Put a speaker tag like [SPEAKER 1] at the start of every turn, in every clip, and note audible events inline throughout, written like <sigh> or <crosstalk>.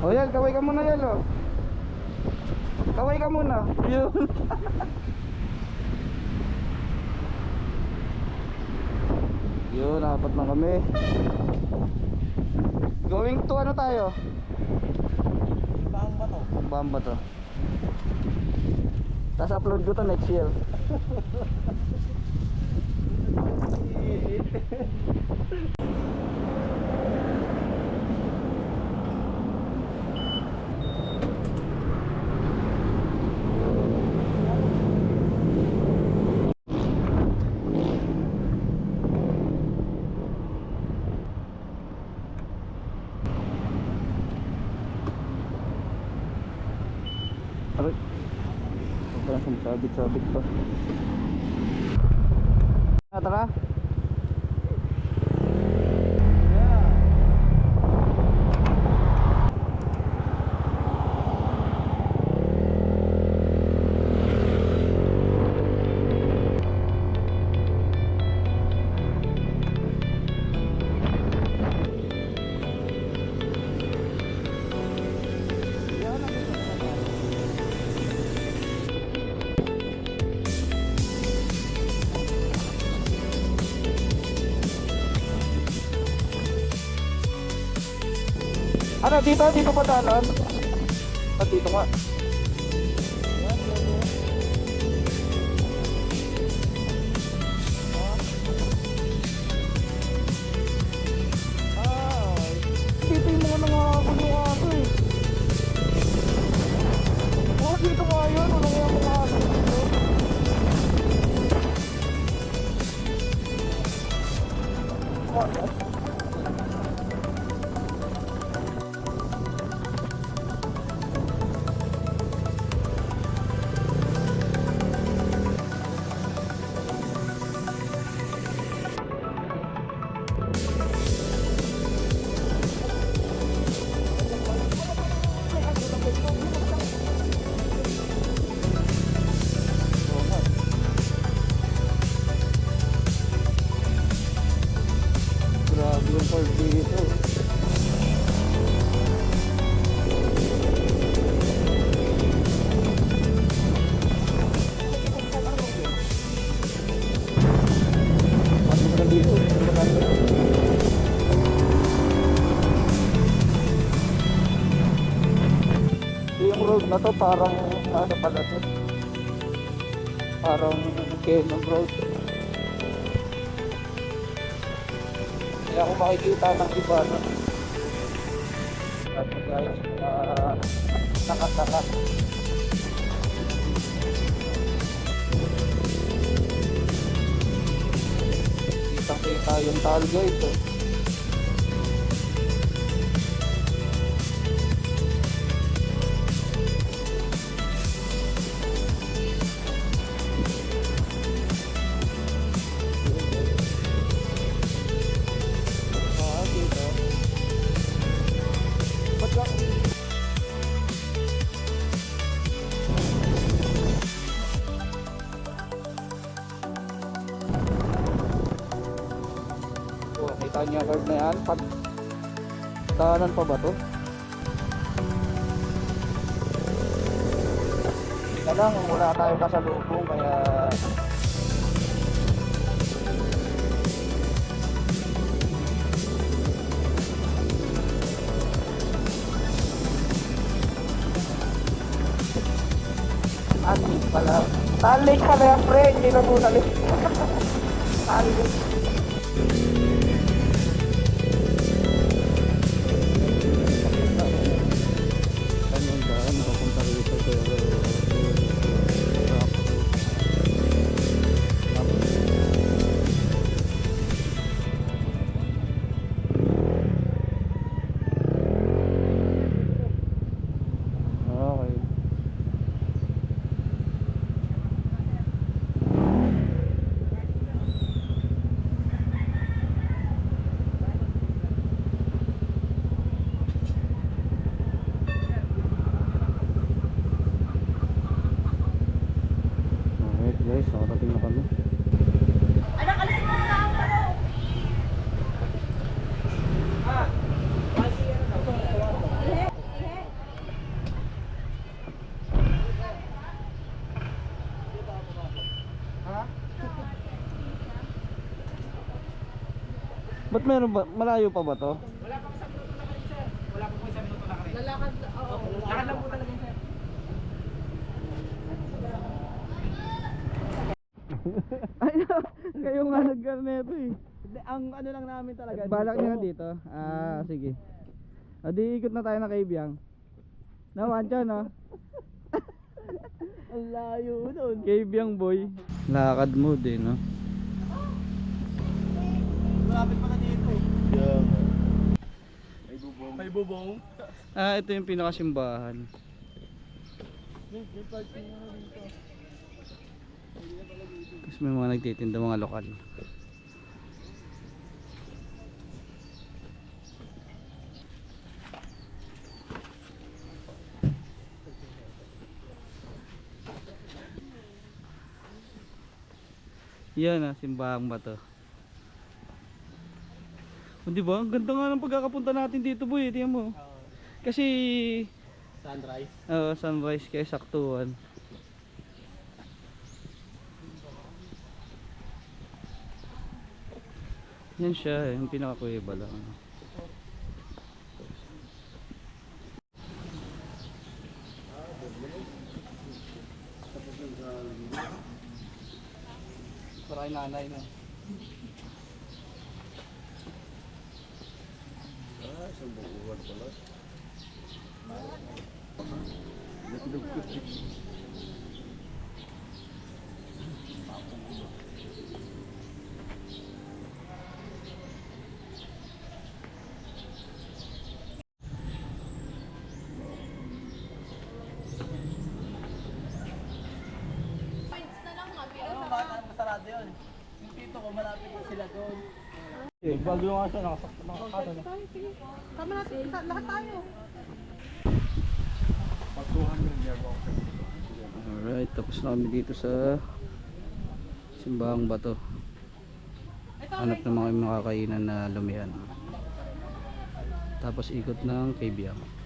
[SPEAKER 1] O yan, kaway ka muna yan, oh. Kaway ka muna. Yun. <laughs> Yun, apat na kami. Going to ano tayo?
[SPEAKER 2] Bang ba to?
[SPEAKER 1] Bamba to. Tapos upload ko to next year. <laughs> Parang sumasabit-sabit pa. Tara. Ano, dito, dito pa daanan? Ah, dito nga. Na to parang ano pala to? Parang Kenon Road. Kaya kung makikita ng iba no? At guys, uh, nakataka. Kitang kita yung tall guys. Oh. Oh, kita niya card na yan. Pag daanan pa ba to? Ika lang, wala tayong kasalubong kaya Talik pala. Talik pala pre, hindi na po talik. <laughs> Talik. Ba't meron ba? Malayo pa ba to?
[SPEAKER 2] Wala pa isang minuto na rin, sir. Wala pa po isang minuto na rin.
[SPEAKER 3] Lalakad, oo.
[SPEAKER 2] Lakad lang po talaga, sir. <laughs>
[SPEAKER 1] Ay, kayo nga nagkarneto eh. Ang ano lang namin talaga. Balak nyo dito. Ah, sige. O di ikot na tayo na kay Biang. Naman siya, no? <laughs> Ang layo doon. Kay Biang boy. Lakad mo din, no?
[SPEAKER 2] Malapit pala dito eh.
[SPEAKER 4] Yeah.
[SPEAKER 2] May bubong.
[SPEAKER 1] Ah, ito yung pinakasimbahan. Tapos may mga nagtitinda mga lokal. Yan ah, simbahang bato. O di ba? Ang ganda nga ng pagkakapunta natin dito boy, tingnan mo. Kasi
[SPEAKER 2] Sunrise.
[SPEAKER 1] Oo, sunrise kay saktuhan. Yan siya, yung pinaka-kuweba lang. Maraming nanay na.
[SPEAKER 4] Ah, isang buwan pala.
[SPEAKER 3] Points na lang. Pero
[SPEAKER 2] Oo,
[SPEAKER 3] sa
[SPEAKER 2] bakit masarado yun? Yung tito ko, malapit na sila doon.
[SPEAKER 1] Eh, bago nga siya, nakasakto mga kato na.
[SPEAKER 3] Tama natin. Lahat tayo.
[SPEAKER 4] Pag 200 year walk.
[SPEAKER 1] Alright, tapos na kami dito sa simbahang bato. Hanap ng mga makakainan na lumihan. Tapos ikot ng KBM.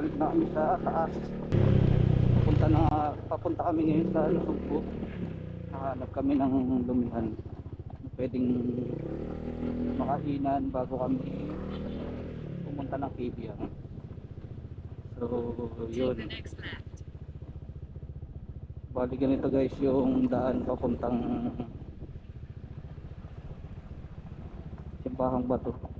[SPEAKER 1] Pabalik na kami sa taas. Papunta na, papunta kami ngayon sa Lusugbo. Nahanap kami ng lumihan. Pwedeng makainan bago kami pumunta ng KBM. So, yun. Bali ganito guys yung daan papuntang Simbahang Bato.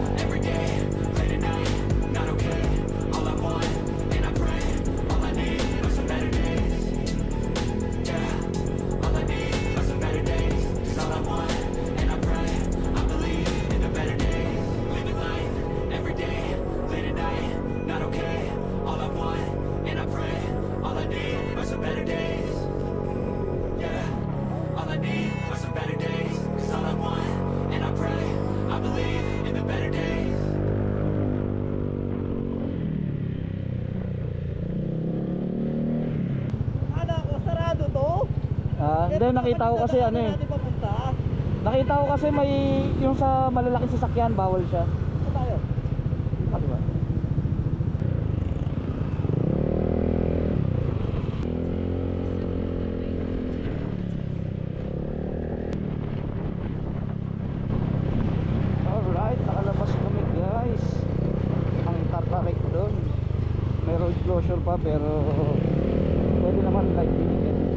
[SPEAKER 1] hindi nakita ko kasi ano eh. Nakita ko kasi may yung sa malalaking sasakyan bawal siya.
[SPEAKER 2] Saan tayo?
[SPEAKER 1] Ah, di ba? Alright, nakalabas kami guys. Ang tartarik doon. May road closure pa pero pwede naman like binigyan.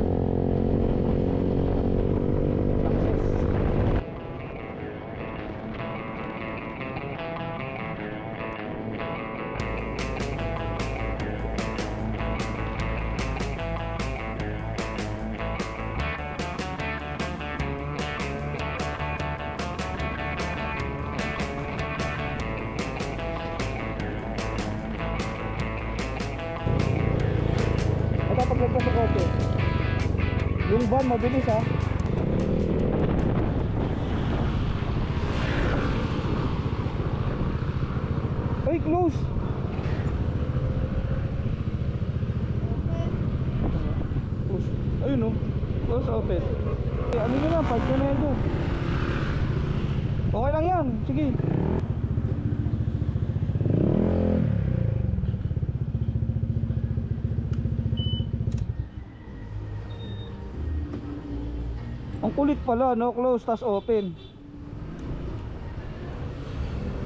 [SPEAKER 1] Van mabilis ha. Ay, close! Close. Ayun o. Close open. Eh, ano nyo na, park nyo na yan doon. Okay lang yan. Sige. Ang kulit pala, no? Close, tas open.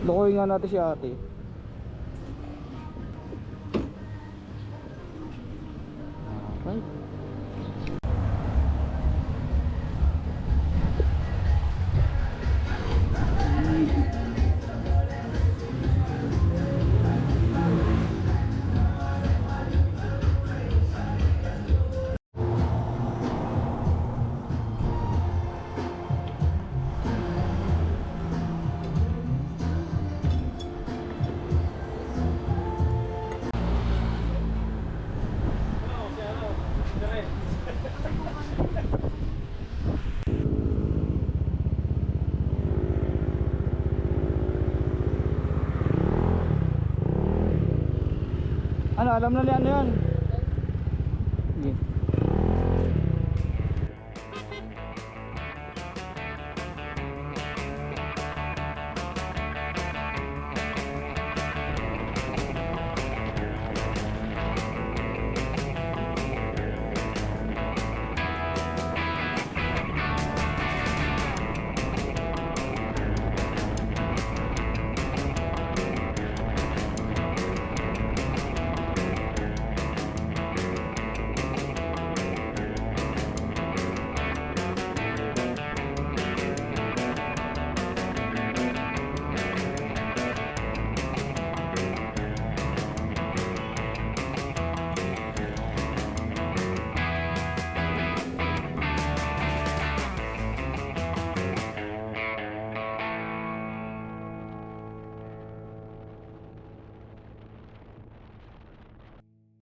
[SPEAKER 1] Lokoy nga natin si ate. Okay. Alam na ni ano yan?